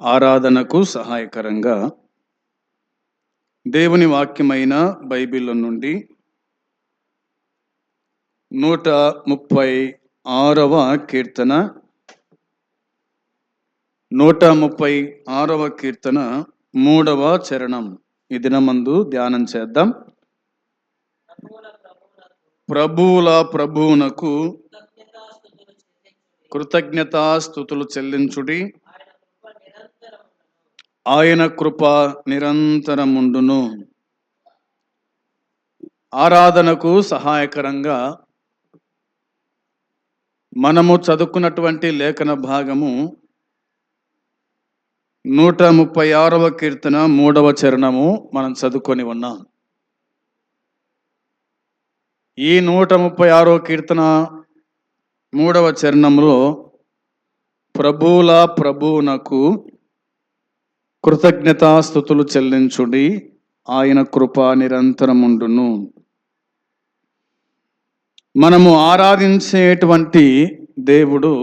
ఆరాధనకు సహాయకరంగా దేవుని వాక్యమైన బైబిల్ నుండి నూట ముప్పై ఆరవ కీర్తన నూట ముప్పై ఆరవ కీర్తన మూడవ చరణం. ఈ దినమందు ధ్యానం చేద్దాం. ప్రభువుల ప్రభువునకు కృతజ్ఞతాస్థుతులు చెల్లించుడి. ఆయన కృప నిరంతరముండును. ఆరాధనకు సహాయకరంగా మనము చదువుకున్నటువంటి లేఖన భాగము నూట ముప్పై ఆరవ కీర్తన మూడవ చరణము మనం చదువుకొని ఉన్నాం. ఈ నూట ముప్పై ఆరో కీర్తన మూడవ చరణంలో ప్రభువుల ప్రభువునకు కృతజ్ఞతాస్థుతులు చెల్లించుడి. ఆయన కృప నిరంతరముండును. మనము ఆరాధించేటువంటి దేవుడు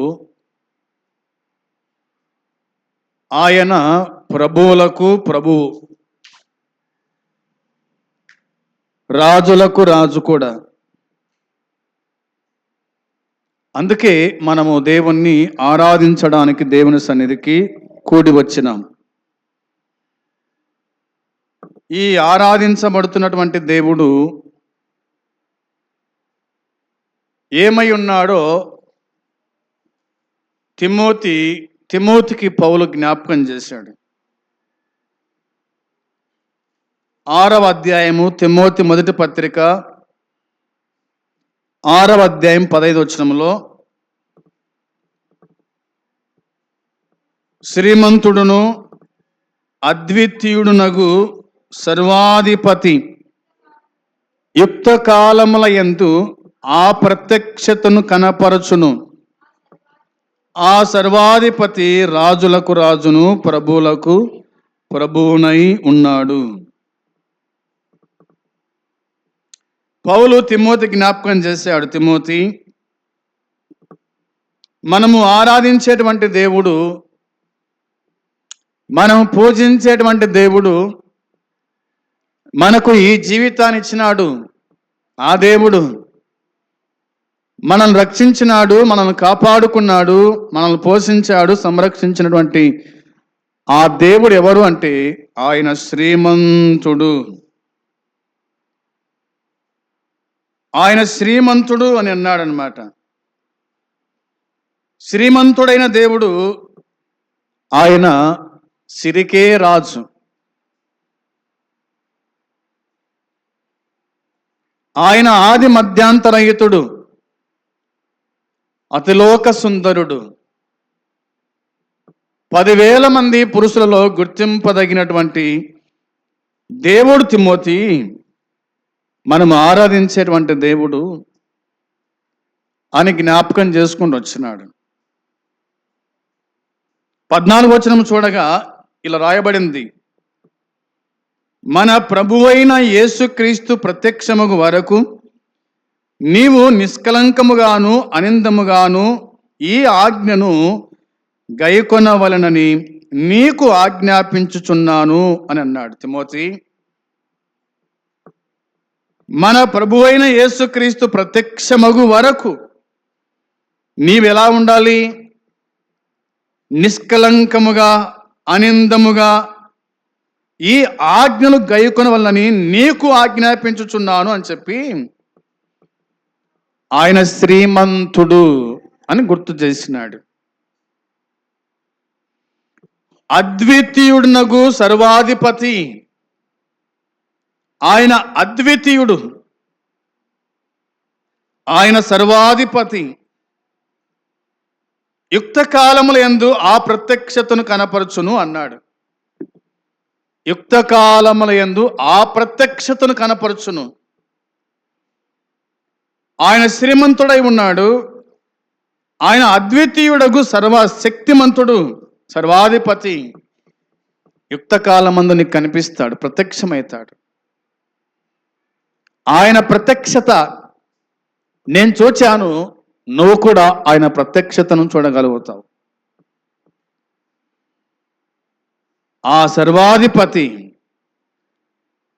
ఆయన ప్రభువులకు ప్రభువు రాజులకు రాజు కూడా. అందుకే మనము దేవుణ్ణి ఆరాధించడానికి దేవుని సన్నిధికి కూడి వచ్చినాం. ఈ ఆరాధించబడుతున్నటువంటి దేవుడు ఏమై ఉన్నాడో తిమోతి తిమోతికి పౌలు జ్ఞాపకం చేశాడు. ఆరవ అధ్యాయము తిమోతి మొదటి పత్రిక ఆరవ అధ్యాయం పదహైదు వచనంలో శ్రీమంతుడును అద్వితీయుడునగు సర్వాధిపతి యుక్త కాలముల ఎందు ఆ ప్రత్యక్షతను కనపరచును. ఆ సర్వాధిపతి రాజులకు రాజును ప్రభువులకు ప్రభువునై ఉన్నాడు. పౌలు తిమోతి జ్ఞాపకం చేశాడు తిమోతి మనము ఆరాధించేటువంటి దేవుడు మనం పూజించేటువంటి దేవుడు మనకు ఈ జీవితాన్ని ఇచ్చినాడు. ఆ దేవుడు మనల్ని రక్షించినాడు మనల్ని కాపాడుకున్నాడు మనల్ని పోషించాడు సంరక్షించినటువంటి ఆ దేవుడు ఎవరు అంటే ఆయన శ్రీమంతుడు. ఆయన శ్రీమంతుడు అని అన్నాడనమాట. శ్రీమంతుడైన దేవుడు ఆయన సిరికే రాజు. ఆయన ఆది మధ్యాంతరహితుడు అతిలోక సుందరుడు. పదివేల మంది పురుషులలో గుర్తింపదగినటువంటి దేవుడు తిమ్మోతి మనం ఆరాధించేటువంటి దేవుడు అని జ్ఞాపకం చేసుకుంటూ వచ్చినాడు. పద్నాలుగు వచనం చూడగా ఇలా రాయబడింది. మన ప్రభువైన యేసుక్రీస్తు ప్రత్యక్షముగు వరకు నీవు నిష్కలంకముగాను అనిందముగాను ఈ ఆజ్ఞను గైకొనవలనని నీకు ఆజ్ఞాపించుచున్నాను అని అన్నాడు. తిమోతి మన ప్రభువైన యేసుక్రీస్తు ప్రత్యక్షమగు వరకు నీవెలా ఉండాలి? నిష్కలంకముగా అనిందముగా ఈ ఆజ్ఞలు గైకొన వల్లని నీకు ఆజ్ఞాపించుచున్నాను అని చెప్పి ఆయన శ్రీమంతుడు అని గుర్తు చేసినాడు. అద్వితీయుడునగు సర్వాధిపతి ఆయన అద్వితీయుడు. ఆయన సర్వాధిపతి. యుక్త కాలముల ఎందు ఆ ప్రత్యక్షతను కనపరచును అన్నాడు. యుక్త కాలముల ఎందు ఆ ప్రత్యక్షతను కనపరచును. ఆయన శ్రీమంతుడై ఉన్నాడు. ఆయన అద్వితీయుడగు సర్వ శక్తిమంతుడు సర్వాధిపతి. యుక్త కాలమందుని నీకు కనిపిస్తాడు ప్రత్యక్షమవుతాడు. ఆయన ప్రత్యక్షత నేను చూచాను నువ్వు కూడా ఆయన ప్రత్యక్షతను చూడగలుగుతావు. ఆ సర్వాధిపతి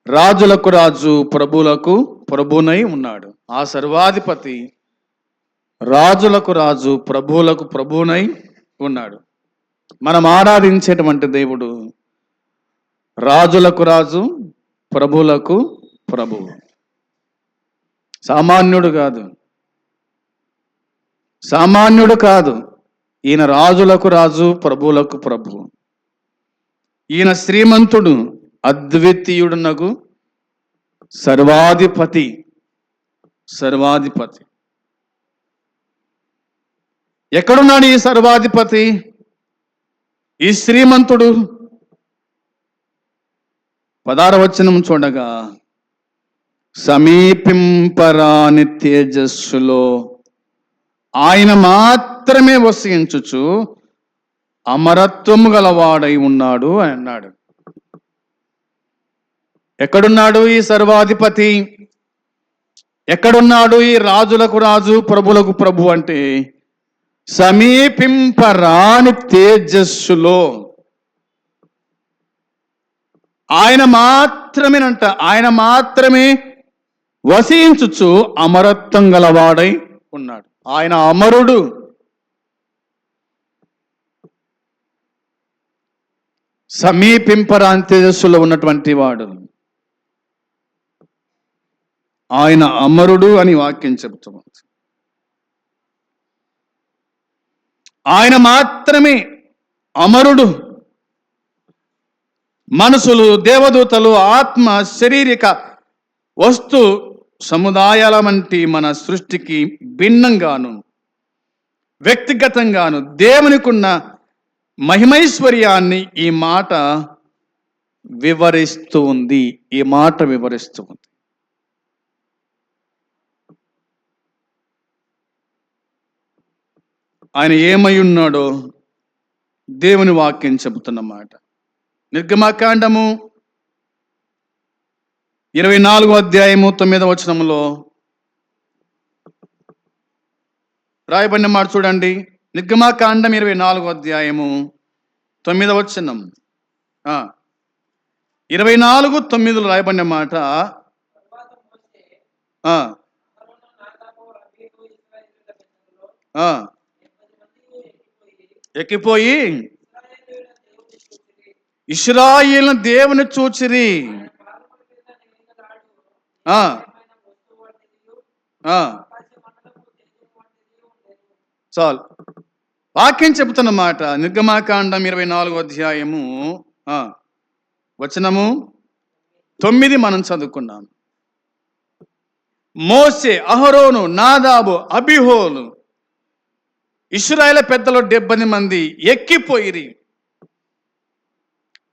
రాజులకు రాజు ప్రభులకు ప్రభునై ఉన్నాడు. ఆ సర్వాధిపతి రాజులకు రాజు ప్రభువులకు ప్రభునై ఉన్నాడు. మనం ఆరాధించేటువంటి దేవుడు రాజులకు రాజు ప్రభులకు ప్రభువు. సామాన్యుడు కాదు. సామాన్యుడు కాదు. ఈయన రాజులకు రాజు ప్రభువులకు ప్రభు. ఈయన శ్రీమంతుడు అద్వితీయుడునకు సర్వాధిపతి సర్వాధిపతి. ఎక్కడున్నాడు ఈ సర్వాధిపతి? ఈ శ్రీమంతుడు? పదారవచనం చూడగా సమీపింపరాని తేజస్సులో ఆయన మాత్రమే వసించుచు అమరత్వము గలవాడై ఉన్నాడు అన్నాడు. ఎక్కడున్నాడు ఈ సర్వాధిపతి? ఎక్కడున్నాడు ఈ రాజులకు రాజు ప్రభులకు ప్రభు అంటే సమీపింపరాని తేజస్సులో. ఆయన మాత్రమేనంట ఆయన మాత్రమే వసించుచు అమరత్వం గలవాడై ఉన్నాడు. ఆయన అమరుడు. సమీపింపరాని తేజస్సులో ఉన్నటువంటి వాడు. ఆయన అమరుడు అని వాక్యం చెబుతుంది. ఆయన మాత్రమే అమరుడు. మనసులు దేవదూతలు ఆత్మ శారీరక వస్తు సముదాయాల వంటి మన సృష్టికి భిన్నంగాను వ్యక్తిగతంగాను దేవునికున్న మహిమైశ్వర్యాన్ని ఈ మాట వివరిస్తూ ఉంది. ఈ మాట వివరిస్తూ ఉంది. ఆయన ఏమై ఉన్నాడో దేవుని వాక్యం చెబుతున్నమాట నిర్గమాకాండము ఇరవై నాలుగో అధ్యాయము తొమ్మిదవ వచనంలో రాయబడిన మాట చూడండి. నిర్గమాకాండం ఇరవై నాలుగో అధ్యాయము తొమ్మిదవ వచనం. ఇరవై నాలుగు తొమ్మిదిలో రాయబడిన మాట ఎక్కిపోయి ఇస్రాయిల్ దేవుని చూచిరి. చాలు. వాక్యం చెబుతున్న మాట నిర్గమాకాండం ఇరవై నాలుగో అధ్యాయము వచనము తొమ్మిది మనం చదువుకున్నాం. మోసే అహరోను నాదాబు అబిహోలు ఇస్రాయల పెద్దలు డెబ్బై మంది ఎక్కిపోయిరి.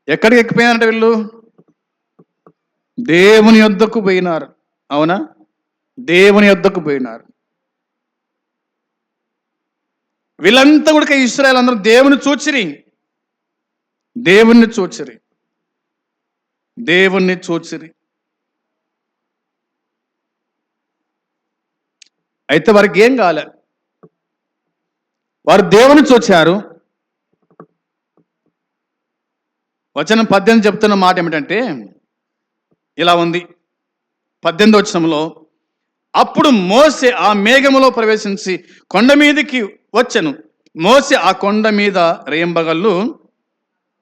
ఎక్కడికి ఎక్కిపోయినారంటే వీళ్ళు? దేవుని యొద్దకు పోయినారు. అవునా? దేవుని యొద్దకు పోయినారు. వీళ్ళంతా కూడా ఇస్రాయల్ అందరూ దేవుని చూచిరి. దేవుణ్ణి చూచిరి. దేవుణ్ణి చూచిరి. అయితే వారికి ఏం కాలే? వారు దేవుని చూచారు. వచనం పద్దెనిమిది చెప్తున్న మాట ఏమిటంటే ఇలా ఉంది. పద్దెనిమిది వచనంలో అప్పుడు మోసే ఆ మేఘములో ప్రవేశించి కొండ మీదకి వచ్చెను. మోసే ఆ కొండ మీద రేంబగళ్ళు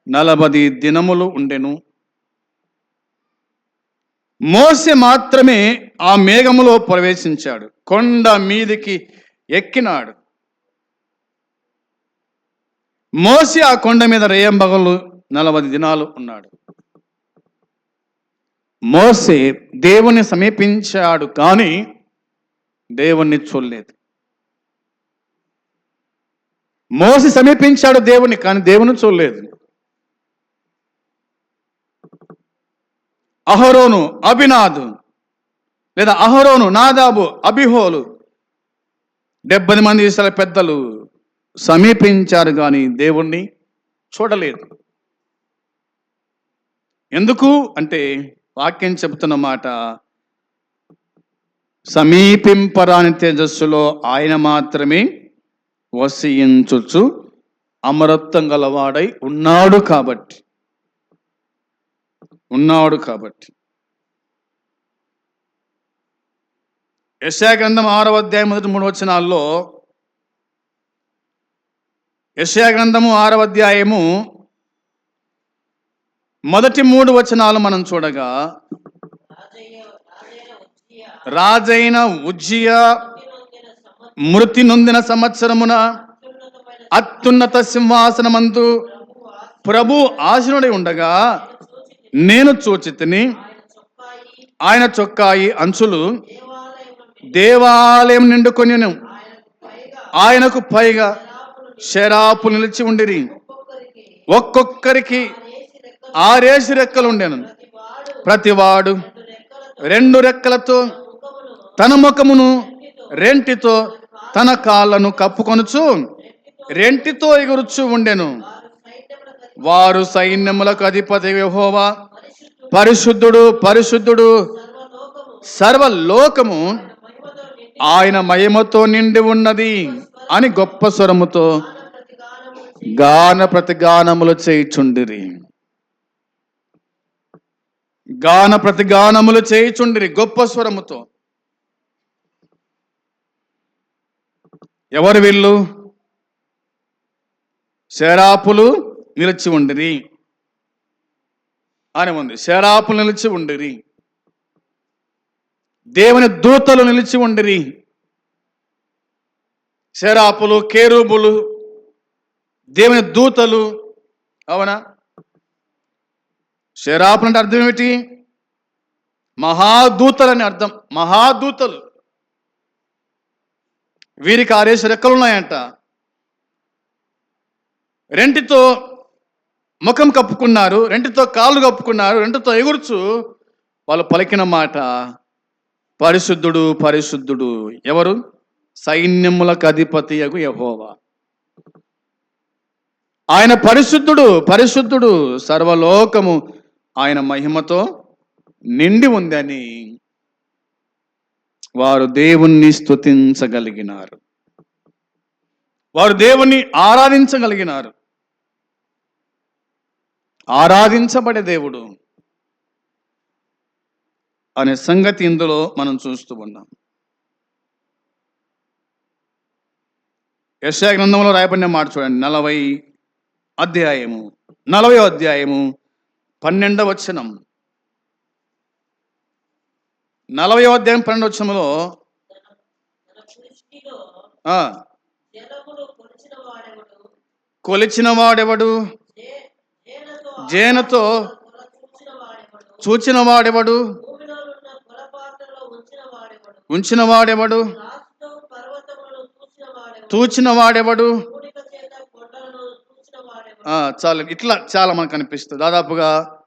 నలభది దినములు ఉండెను. మోసే మాత్రమే ఆ మేఘములో ప్రవేశించాడు. కొండ మీదికి ఎక్కినాడు. మోసి ఆ కొండ మీద రేయంబగలు నలభై దినాలు ఉన్నాడు. మోసే దేవుని సమీపించాడు కానీ దేవుణ్ణి చూడలేదు. మోసి సమీపించాడు దేవుని కానీ దేవుని చూడలేదు. అహరోను అభినాదు లేదా అహరోను నాదాబు అభిహోలు డెబ్బై మంది ఇసల పెద్దలు సమీపించారు కానీ దేవుణ్ణి చూడలేదు. ఎందుకు? అంటే వాక్యం చెబుతున్న మాట సమీపింపరాని తేజస్సులో ఆయన మాత్రమే వసించుచు అమరత్వం గలవాడై ఉన్నాడు కాబట్టి. ఉన్నాడు కాబట్టి. యశాగ్రంథం ఆరవ అధ్యాయం మొదటి మూడు వచనాల్లో యశాగ్రంథము ఆరవ అధ్యాయము మొదటి మూడు వచనాలు మనం చూడగా రాజైన ఉజ్జియ మృతి నొందిన సంవత్సరమున అత్యున్నత సింహాసనమందు ప్రభు ఆశనుడై ఉండగా నేను చూచితిని ఆయన చొక్కాయి అంచులు దేవాలయం నిండుకొని ఆయనకు పైగా శరాపు నిలిచి ఉండిరి. ఒక్కొక్కరికి ఆరేసి రెక్కలు ఉండేను. ప్రతివాడు రెండు రెక్కలతో తన ముఖమును రెంటితో తన కాళ్ళను కప్పుకొనుచు రెంటితో ఎగురుచు ఉండెను. వారు సైన్యములకు అధిపతి యెహోవా. పరిశుద్ధుడు పరిశుద్ధుడు సర్వలోకము ఆయన మహిమతో నిండి ఉన్నది అని గొప్ప స్వరముతో గాన ప్రతిగానములు చేయుచుండిరి. గాన ప్రతిగానములు చేయుచుండిరి గొప్ప స్వరముతో. ఎవరు వీళ్ళు? శరాపులు నిలిచి ఉండిరి. అని ఉంది. శరాపులు నిలిచి ఉండిరి. దేవుని దూతలు నిలిచి ఉండిరి. శరాపులు కేరూబులు దేవుని దూతలు అవునా? శరాపులు అంటే అర్థం ఏమిటి? మహాదూతలు అని అర్థం. మహాదూతలు. వీరికి ఆరేసి రెక్కలు ఉన్నాయంట. రెంటితో ముఖం కప్పుకున్నారు రెంటితో కాళ్ళు కప్పుకున్నారు రెంటితో ఎగురుచు వాళ్ళు పలికిన మాట పరిశుద్ధుడు పరిశుద్ధుడు ఎవరు? సైన్యములకు అధిపతి అగు యహోవా. ఆయన పరిశుద్ధుడు పరిశుద్ధుడు సర్వలోకము ఆయన మహిమతో నిండి ఉందని వారు దేవుణ్ణి స్తుతించగలిగినారు. వారు దేవుణ్ణి ఆరాధించగలిగినారు. ఆరాధించబడే దేవుడు అనే సంగతి ఇందులో మనం చూస్తూ ఉన్నాం. యశా గ్రంథంలో రాయబడిన మాట చూడండి. నలభై అధ్యాయము నలభై అధ్యాయము పన్నెండవ వచనం. నలభై అధ్యాయం పన్నెండు జలములు కొలిచిన వాడెవడు? జేనతో చూచిన వాడెవడు? ఉంచిన వాడెవడు? తూచిన వాడెవడు పూడిక చేత కొండలను చూసిన వాడెవడు ఆ, చాలు. ఇట్లా చాలా మనకు అనిపిస్తుంది. దాదాపుగా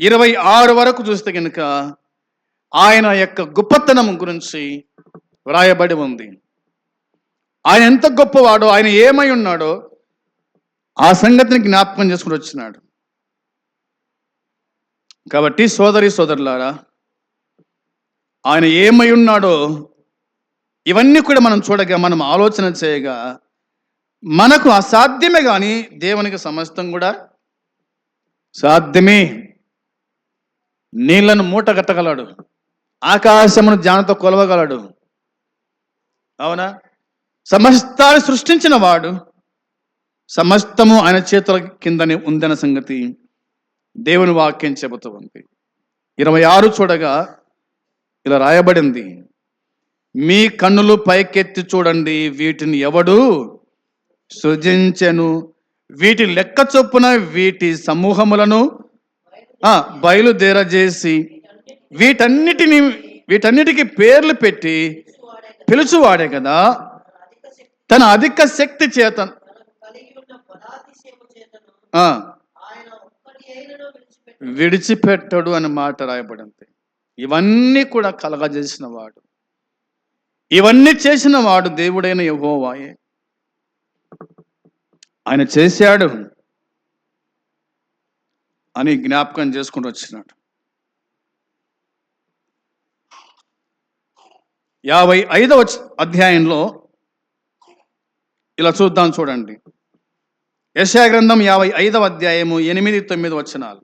ఇరవై ఆరు వరకు చూస్తే కనుక ఆయన యొక్క గొప్పతనం గురించి వ్రాయబడి ఉంది. ఆయన ఎంత గొప్పవాడో ఆయన ఏమై ఉన్నాడో ఆ సంగతిని జ్ఞాపకం చేసుకుని వచ్చినాడు. కాబట్టి సోదరి సోదరులారా ఆయన ఏమై ఉన్నాడో ఇవన్నీ కూడా మనం చూడగా మనం ఆలోచన చేయగా మనకు అసాధ్యమే కానీ దేవునికి సమస్తం కూడా సాధ్యమే. నీళ్ళను మూట కట్టగలడు. ఆకాశమును జ్ఞానంతో కొలవగలడు. అవునా? సమస్తాన్ని సృష్టించిన వాడు సమస్తము ఆయన చేతుల కిందనే ఉందన్న సంగతి దేవుని వాక్యం చెబుతూ ఉంది ఇరవై ఆరు చూడగా ఇలా రాయబడింది. మీ కన్నులు పైకెత్తి చూడండి వీటిని ఎవడు సృజించెను. వీటి లెక్క చొప్పున వీటి సమూహములను బయలుదేరజేసి వీటన్నిటిని వీటన్నిటికి పేర్లు పెట్టి పిలుచువాడే కదా. తన అధిక శక్తి చేత విడిచిపెట్టడు అని మాట రాయబడింది. ఇవన్నీ కూడా కలగజేసిన వాడు. ఇవన్నీ చేసిన వాడు దేవుడైన యహోవాయే. ఆయన చేశాడు అని జ్ఞాపకం చేసుకుంటూ వచ్చినాడు. యాభై ఐదవ అధ్యాయంలో ఇలా చూద్దాం చూడండి. యశా గ్రంథం యాభై ఐదవ అధ్యాయము ఎనిమిది తొమ్మిది వచనాలు.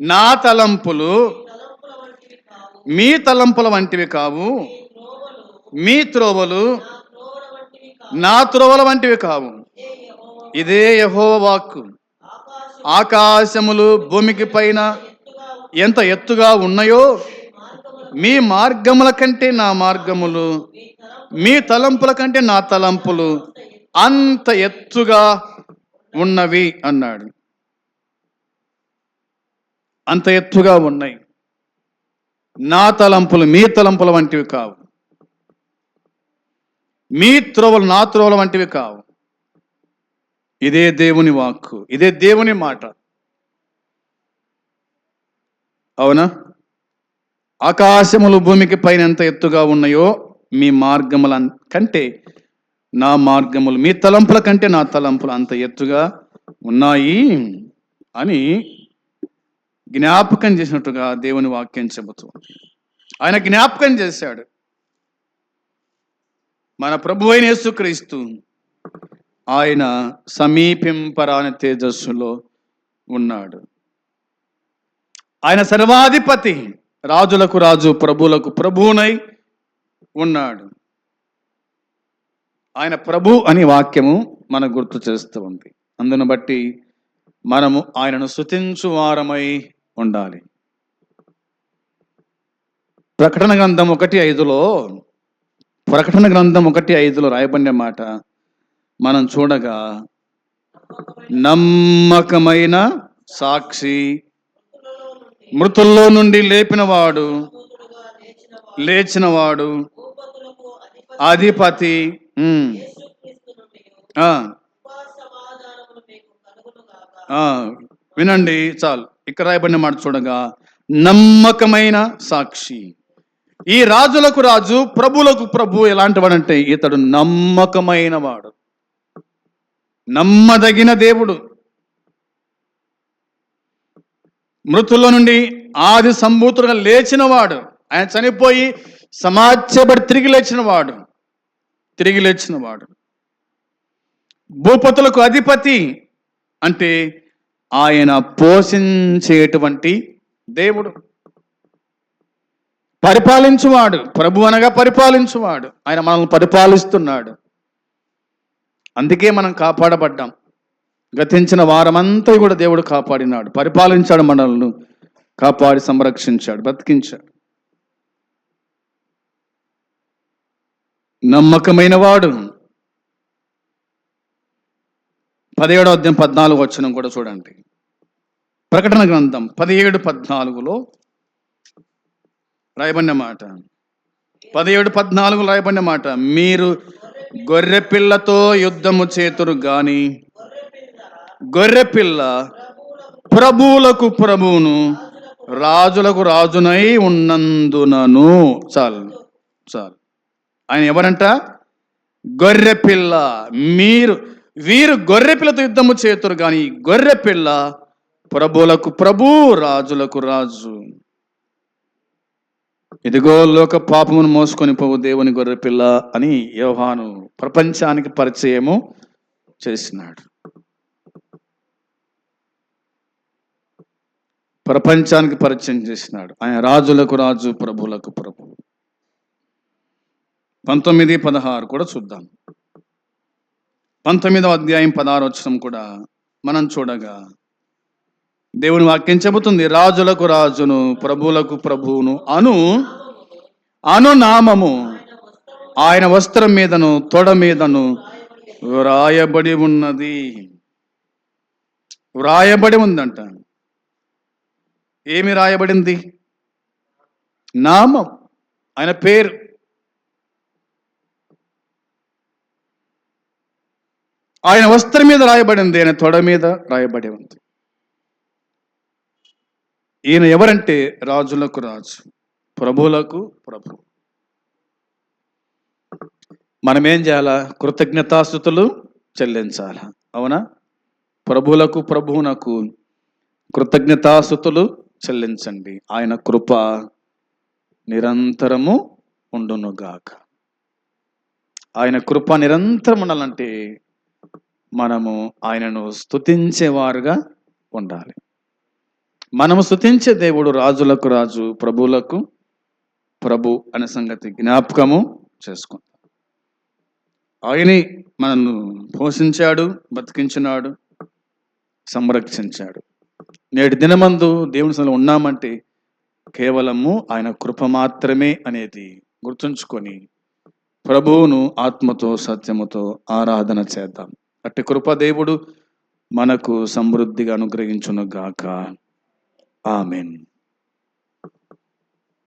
నా తలంపులు మీ తలంపుల వంటివి కావు. మీ త్రోవలు నా త్రోవల వంటివి కావు. ఇదే యెహోవా యహోవ వాక్కు. ఆకాశములు భూమికి పైన ఎంత ఎత్తుగా ఉన్నాయో మీ మార్గముల కంటే నా మార్గములు మీ తలంపుల కంటే నా తలంపులు అంత ఎత్తుగా ఉన్నవి అన్నాడు. అంత ఎత్తుగా ఉన్నాయి. నా తలంపులు మీ తలంపుల వంటివి కావు. మీ త్రోవలు నా త్రోవలు వంటివి కావు. ఇదే దేవుని వాక్కు ఇదే దేవుని మాట. అవునా? ఆకాశములు భూమికి పైన ఎంత ఎత్తుగా ఉన్నాయో మీ మార్గముల కంటే నా మార్గములు మీ తలంపుల కంటే నా తలంపులు అంత ఎత్తుగా ఉన్నాయి అని జ్ఞాపకం చేసినట్టుగా దేవుని వాక్యం చెబుతూ ఆయన జ్ఞాపకం చేశాడు. మన ప్రభు అయిన యేసుక్రీస్తు ఆయన సమీపింపరాని తేజస్సులో ఉన్నాడు. ఆయన సర్వాధిపతి రాజులకు రాజు ప్రభులకు ప్రభువునై ఉన్నాడు. ఆయన ప్రభు అని వాక్యము మనకు గుర్తు చేస్తూ ఉంది. అందును బట్టి మనము ఆయనను శుతించు వారమై ఉండాలి. ప్రకటన గ్రంథం ఒకటి ఐదులో ప్రకటన గ్రంథం ఒకటి ఐదులో రాయబడిన మాట మనం చూడగా నమ్మకమైన సాక్షి మృతుల్లో నుండి లేపినవాడు లేచినవాడు అధిపతి వినండి చాలు. ఇక్కడ రాయబడిన మాట చూడగా నమ్మకమైన సాక్షి. ఈ రాజులకు రాజు ప్రభులకు ప్రభు ఎలాంటి వాడంటే ఇతడు నమ్మకమైన వాడు. నమ్మదగిన దేవుడు. మృతుల నుండి ఆది సంభూతుడుగా లేచినవాడు. ఆయన చనిపోయి సమాజబడి తిరిగి లేచినవాడు. తిరిగి లేచినవాడు. భూపతులకు అధిపతి అంటే ఆయన పోషించేటువంటి దేవుడు. పరిపాలించువాడు. ప్రభు అనగా పరిపాలించువాడు. ఆయన మనల్ని పరిపాలిస్తున్నాడు. అందుకే మనం కాపాడబడ్డాం. గతించిన వారమంతా కూడా దేవుడు కాపాడినాడు. పరిపాలించాడు మనల్ని. కాపాడి సంరక్షించాడు. బ్రతికించాడు నమ్మకమైన వాడు. పదిహేడో అధ్యాయం పద్నాలుగు వచ్చిన కూడా చూడండి. ప్రకటన గ్రంథం పదిహేడు పద్నాలుగులో రాయబడిన మాట. పదిహేడు పద్నాలుగు రాయబడిన మాట. మీరు గొర్రెపిల్లతో యుద్ధము చేతురు గాని గొర్రెపిల్ల ప్రభువులకు ప్రభువును రాజులకు రాజునై ఉన్నందునను. చాలు చాలు. ఆయన ఎవరంట? గొర్రెపిల్ల మీరు వీరు గొర్రెపిల్లతో యుద్ధము చేతురు కానీ గొర్రెపిల్ల ప్రభులకు ప్రభు రాజులకు రాజు. ఇదిగో లోక పాపమును మోసుకొని పోవు దేవుని గొర్రె పిల్ల అని యోహాను ప్రపంచానికి పరిచయము చేసినాడు. ప్రపంచానికి పరిచయం చేసినాడు. ఆయన రాజులకు రాజు ప్రభులకు ప్రభు. పంతొమ్మిది పదహారు కూడా చూద్దాం. పంతొమ్మిదవ అధ్యాయం పదహారు వచనం కూడా మనం చూడగా దేవుని వాక్యం చెబుతుంది రాజులకు రాజును ప్రభువులకు ప్రభువును అను అను నామము. ఆయన వస్త్రం మీదను తొడ మీదను వ్రాయబడి ఉన్నది. వ్రాయబడి ఉందంట. ఏమి రాయబడింది? నామం. ఆయన పేరు. ఆయన వస్త్రం మీద రాయబడింది ఆయన తొడ మీద రాయబడి ఉంది. ఈయన ఎవరంటే రాజులకు రాజు ప్రభువులకు ప్రభు మనం ఏం చేయాలా? కృతజ్ఞతాస్థుతులు చెల్లించాలా? అవునా? ప్రభువులకు ప్రభువునకు కృతజ్ఞతాస్థుతులు చెల్లించండి. ఆయన కృప నిరంతరము ఉండునుగాక. ఆయన కృప నిరంతరం ఉండాలంటే మనము ఆయనను స్తుతించేవారుగా ఉండాలి. మనము స్థుతించే దేవుడు రాజులకు రాజు ప్రభువులకు ప్రభు అనే సంగతి జ్ఞాపకము చేసుకుంటాం. ఆయనే మనల్ని పోషించాడు బతికించినాడు సంరక్షించాడు. నేటి దినమందు దేవుని సన్నిధిలో ఉన్నామంటే కేవలము ఆయన కృప మాత్రమే అనేది గుర్తుంచుకొని ప్రభువును ఆత్మతో సత్యముతో ఆరాధన చేద్దాం. అట్టి కృప దేవుడు మనకు సమృద్ధిగా అనుగ్రహించును గాక Amen.